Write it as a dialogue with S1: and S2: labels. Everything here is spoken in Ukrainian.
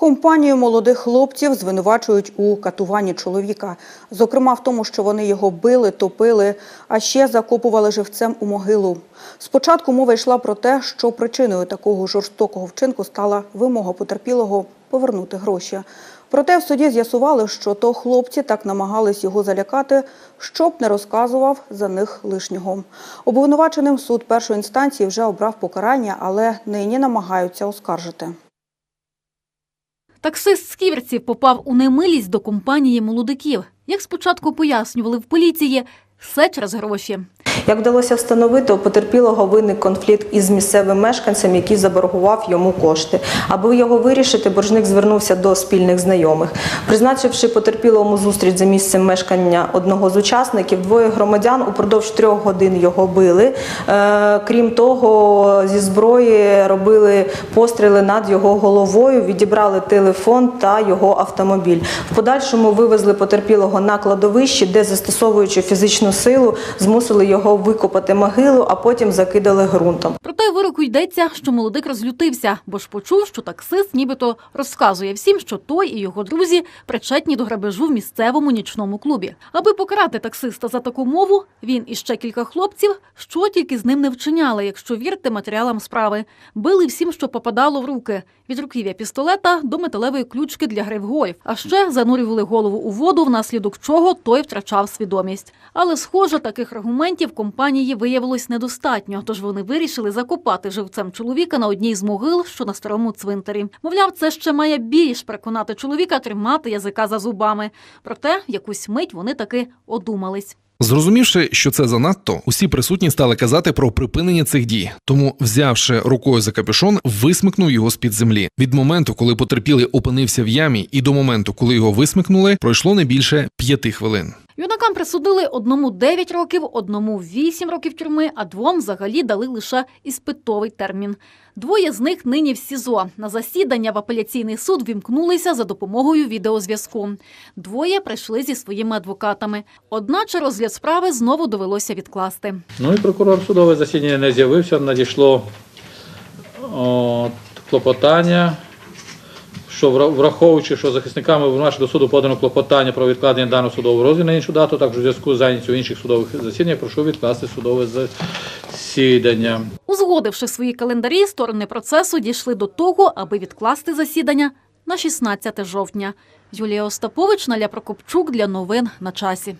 S1: Компанію молодих хлопців звинувачують у катуванні чоловіка. Зокрема, в тому, що вони його били, топили, а ще закопували живцем у могилу. Спочатку мова йшла про те, що причиною такого жорстокого вчинку стала вимога потерпілого повернути гроші. Проте в суді з'ясували, що то хлопці так намагались його залякати, щоб не розказував за них лишнього. Обвинуваченим суд першої інстанції вже обрав покарання, але нині намагаються оскаржити.
S2: Таксист з ківерців попав у немилість до компанії молодиків. Як спочатку пояснювали в поліції, все через гроші.
S3: Як вдалося встановити, у потерпілого виник конфлікт із місцевим мешканцем, який заборгував йому кошти. Аби його вирішити, боржник звернувся до спільних знайомих. Призначивши потерпілому зустріч за місцем мешкання одного з учасників, двоє громадян упродовж трьох годин його били. Е, Крім того, зі зброї робили постріли над його головою, відібрали телефон та його автомобіль. В подальшому вивезли потерпілого на кладовище, де застосовуючи фізичну силу, змусили його викопати могилу, а потім закидали ґрунтом.
S2: Проте вироку йдеться, що молодик розлютився, бо ж почув, що таксист нібито розказує всім, що той і його друзі причетні до грабежу в місцевому нічному клубі. Аби покарати таксиста за таку мову, він і ще кілька хлопців, що тільки з ним не вчиняли, якщо вірити матеріалам справи. Били всім, що попадало в руки від руків'я пістолета до металевої ключки для гри в гольф. А ще занурювали голову у воду, внаслідок чого той втрачав свідомість. Але, схоже, таких аргументів компанії виявилось недостатньо, тож вони вирішили закопати живцем чоловіка на одній з могил, що на старому цвинтарі. Мовляв, це ще має більш переконати чоловіка тримати язика за зубами. Проте якусь мить вони таки одумались.
S4: Зрозумівши, що це занадто, усі присутні стали казати про припинення цих дій. Тому, взявши рукою за капюшон, висмикнув його з під землі. Від моменту, коли потерпілий опинився в ямі, і до моменту, коли його висмикнули, пройшло не більше п'яти хвилин.
S2: Юнакам присудили одному 9 років, одному 8 років тюрми, а двом взагалі дали лише іспитовий термін. Двоє з них нині в СІЗО. На засідання в апеляційний суд вімкнулися за допомогою відеозв'язку. Двоє прийшли зі своїми адвокатами. Одначе розгляд справи знову довелося відкласти.
S5: Ну і прокурор судове засідання не з'явився, надійшло от, клопотання, що вра- враховуючи, що захисниками в до суду подано клопотання про відкладення даного судового розгляду на іншу дату, також у зв'язку з зайнятістю інших судових засідань, прошу відкласти судове засідання.
S2: Узгодивши свої календарі, сторони процесу дійшли до того, аби відкласти засідання на 16 жовтня. Юлія Остапович, Наля Прокопчук для новин на часі.